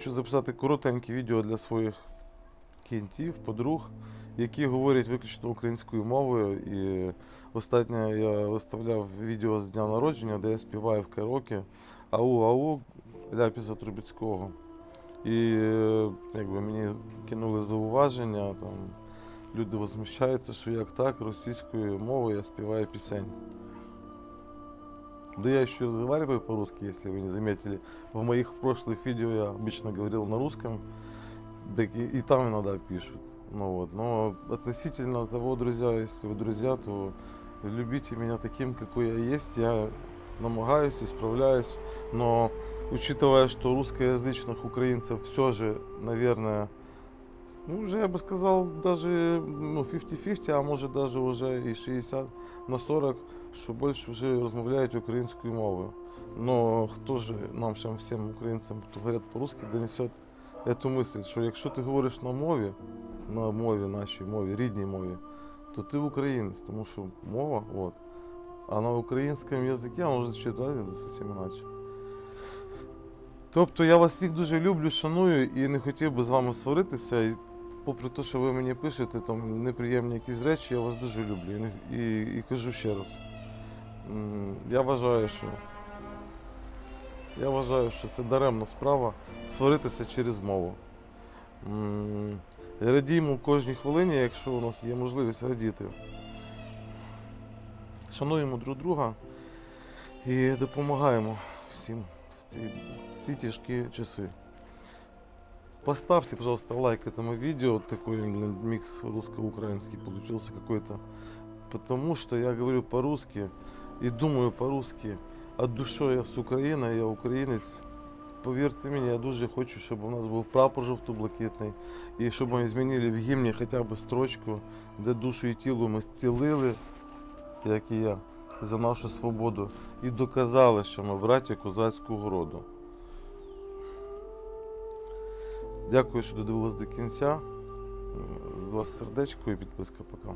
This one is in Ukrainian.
хочу записати коротеньке відео для своїх кінтів, подруг, які говорять виключно українською мовою. І останнє я виставляв відео з дня народження, де я співаю в караоке Ау, ау, Ляпіса Трубецького. І якби мені кинули зауваження, там люди возмущаються, що як так, російською мовою я співаю пісень. Да я еще разговариваю по-русски, если вы не заметили. В моих прошлых видео я обычно говорил на русском, так и, и там иногда пишут. Ну вот. Но относительно того, друзья, если вы друзья, то любите меня таким, какой я есть. Я намагаюсь, исправляюсь. Но учитывая, что русскоязычных украинцев все же, наверное, ну, уже я бы сказал, даже ну, 50-50, а может даже уже и 60 на 40, що більше вже розмовляють українською мовою. Но хто ж нам всім, всім українцям, хто говорять по-русски, донесе цю мисль, що якщо ти говориш на мові, на мові нашій мові, рідній мові, то ти українець, тому що мова, от. А на українському язикі вона може читати зовсім іначе. Тобто я вас всіх дуже люблю, шаную і не хотів би з вами сваритися. Попри те, що ви мені пишете там неприємні якісь речі, я вас дуже люблю. І, і, кажу ще раз. Я вважаю, що я вважаю, що це даремна справа сваритися через мову. Радіємо кожній хвилині, якщо у нас є можливість радіти. Шануємо друг друга і допомагаємо всім в ці всі тяжкі часи. Поставьте, пожалуйста, лайк этому видео. Такой микс русско-украинский получился какой-то. Потому что я говорю по-русски и думаю по-русски. От душою я з України, я українець. Повірте мені, я дуже хочу, щоб у нас був прапор жовто-блакитний, і щоб ми змінили в гімні хоча б строчку, де душу і тіло ми зцілили, як і я, за нашу свободу, і доказали, що ми браті козацького роду. Дякую, що додивились до кінця. З вас сердечко і підписка пока.